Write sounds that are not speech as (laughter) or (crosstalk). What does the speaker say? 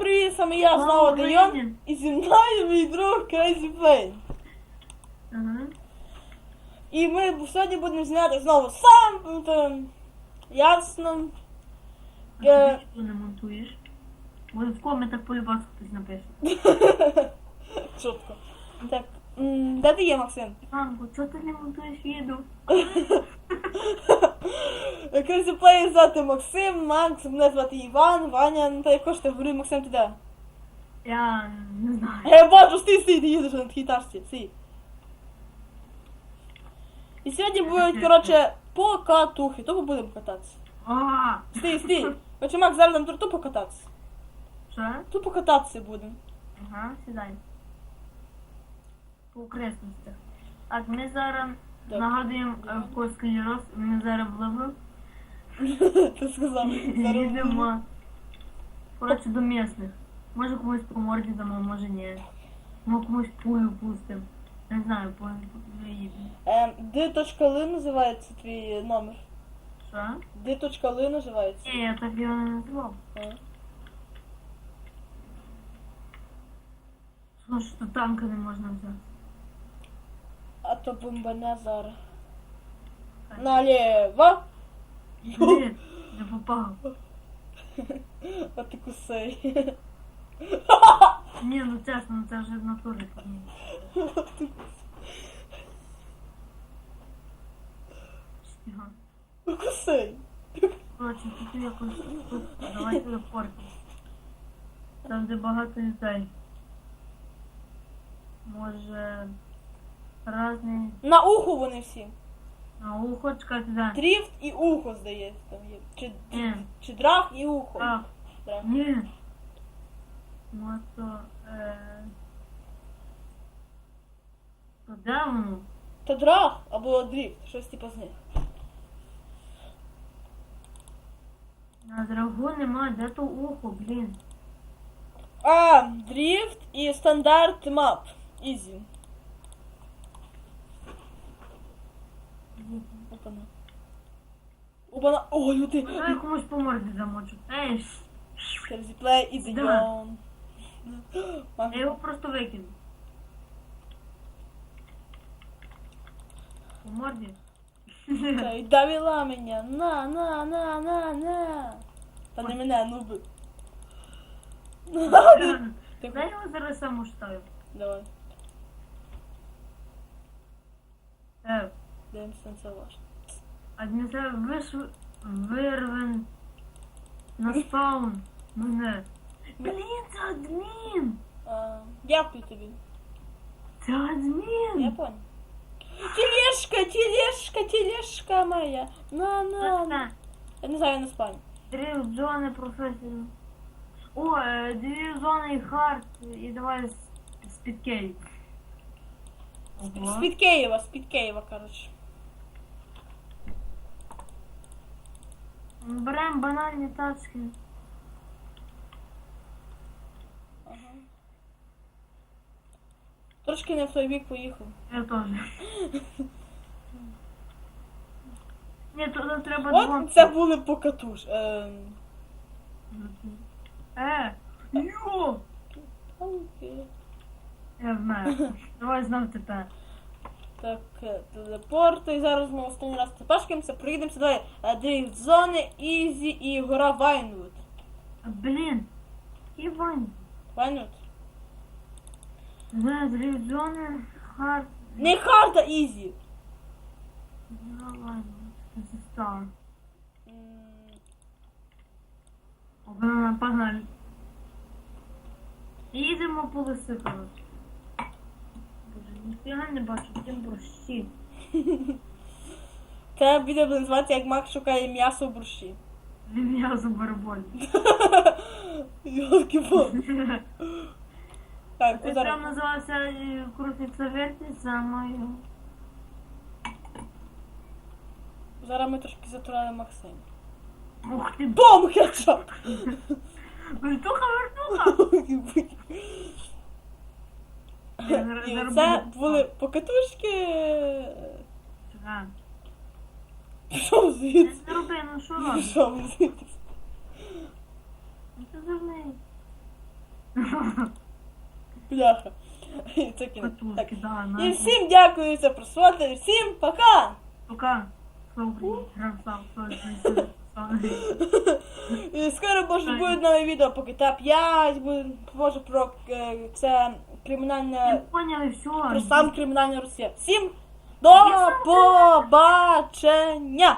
привіт, саме я Слава. Україні! І зі мною мій друг Crazy Plane. Ага. І ми сьогодні будемо зняти знову сам. там, Ясно. А Е. ти що не монтуєш? Бо в коментах полюбас хтось напише. Шутка. (laughs) Так, м, де ти є, Максим? Мамко, чого ти не монтуєш відео? (laughs) (gasps) Plane звати Максим, Макс, мене звати Іван, Ваня, ну та якось ти говорив, Максим, ти де? Я не знаю. Я бачу, стій, стій, ти їдеш на такій тачці, стій. І сьогодні будуть, коротше, покатухи, тупо будемо кататися. А, Стій, стій. Короче, Макс, зараз нам тупо кататися. Що? Тупо кататися будемо. Ага, сідай. По окресностях. Так, ми зараз. Нагадуємо е, в кого склероз, ми зараз в леву. (laughs) Ти сказав. (laughs) Зараз Їдемо. Коротше, до місних. Може комусь по морді дамо, може ні. Може комусь пулю пустим. Не знаю, по. Ем, Д.Л називається твій номер. Що? Д.Л називається. Ні, я так його не назвав. А. Що танка не можна взяти? То бомбане зараз. Наліво. Ні, не попав. (laughs) А ти кусай. (laughs) Ні, ну чесно, це вже натурі. ні. Ага. Кусай. Коротше, тут якось тут давайте до порту. Там де багато людей. Може разний. На уху вони всі. А ухо чекайте, да. Дріфт і ухо, здається, там є. Чи, Ні. чи драг і ухо. А, Драг. ні. Мото. Е... То де воно? То драг або дріфт, щось типу з них. На драгу нема, де то ухо, блін. А, дріфт і стандарт мап. Ізі. Опана. Опана. О, люди. Давай комусь по морді замочу. Ей, Терзіплей і Да. Я його просто викину. По морді? Й (laughs) довела мене. На, на, на, на, на. Та не мене, ну би. (laughs) Ти Дай його зараз сам уштаю. Давай. Е, Дивимося на це ваш. адміністратор виш... вирвен на спаун мене. Блін, це адмін! А, Дякую тобі. Це Я адмін! понял. Тележка, тележка, тележка моя. На, на, на. Це Я не знаю, я не спаю. Три зони професію. О, е, дві зони і хард, і давай з- з-під Київ. Ого. З-під Києва, з-під Києва, коротше. Беремо банальні тачки. Ага. Трошки не в той бік поїхав. Я теж. (laughs) Ні, туди треба От це були покатуш. Ем... Е, йо! Я знаю. Давай знов тепер. Так, е, телепорти. І зараз ми останній раз тепешкаємося, проїдемося далі. Е, Дріфт зони, Ізі і гора Вайнвуд. А, Блін. Іван. Вайнвуд? За дві зони, хард. Не харда Ізі. Давай. Це стар. Погнали. Їдемо по лиси, коротше. Ніфіга не бачу, тим борщі. (laughs) Відео буде називатися як Мак шукає м'ясо в борщі. М'ясо бараболь. (laughs) Йолки пал Так, Це там називався е, крутиться вертиться, мою. Зараз ми трошки затроємо Максим. Ух ти, Бом, хедшот! вертуха, вертуха! (laughs) І це були покатушки. Пішов звідси. не роби, ну що робиш? Пішов звідси. Ну ти дурний. Бляха. І це кінець. Так. Катушки, да, І всім дякую за просмотр. Всім пока! Пока. Слава Україні. Грам сам. І скоро може буде нове відео по GTA 5, буде може про е, це кримінальне Не поняли, все. про сам кримінальна Росія. Всім до побачення!